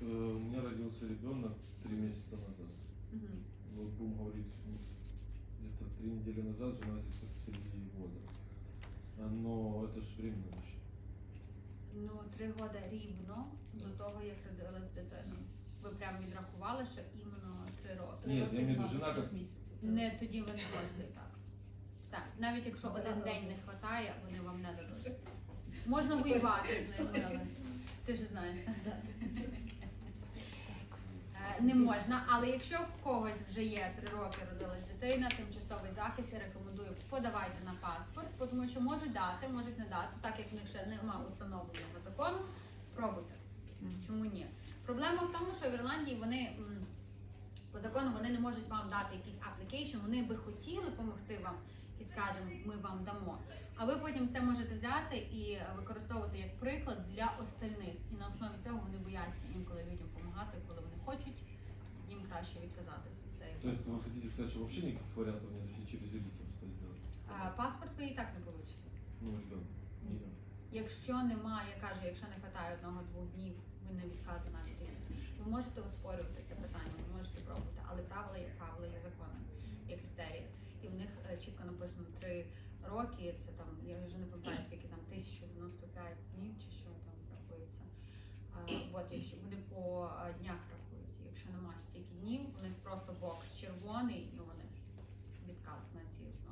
э, у меня родился ребенок три месяца назад. Мгм. Вот будем говорить, ну, где-то три недели назад жена сейчас три года. Но это же временно еще. Ну, три роки рівно до того, як родилась дитина. Ви прям відрахували, що іменно три роки. Ні, я имею в виду жена как... Не тоді ви не можете і так. Все. Навіть якщо один день не вистачає, вони вам не дадуть. Можна воювати з ними, але ти ж знаєш. Не можна, але якщо в когось вже є три роки родилась дитина, тимчасовий захист, я рекомендую подавайте на паспорт, тому що можуть дати, можуть не дати, так як в них ще немає установленого закону. Пробуйте. Чому ні? Проблема в тому, що в Ірландії вони по закону вони не можуть вам дати якийсь application, вони би хотіли допомогти вам і скажемо, ми вам дамо. А ви потім це можете взяти і використовувати як приклад для остальних. І на основі цього вони бояться інколи людям допомагати, коли вони хочуть, краще відказатися від. То есть вы хотите сказать, что вообще никаких вариантов нет, если через юристов что сделать? А, Паспорт ви і так не получите. Ну. Не. Якщо немає, я кажу, якщо не вистачає одного-двох днів, ви не відказана людина. Ви можете оспорювати це питання, ви можете пробувати, але правила є правила, є закони, є критерії. І в них е, чітко написано три роки. Це там я вже не пам'ятаю скільки там 1095 днів чи що там рахується. А, от якщо вони по е, днях просто бокс червоний, і вони відказ на цій основі.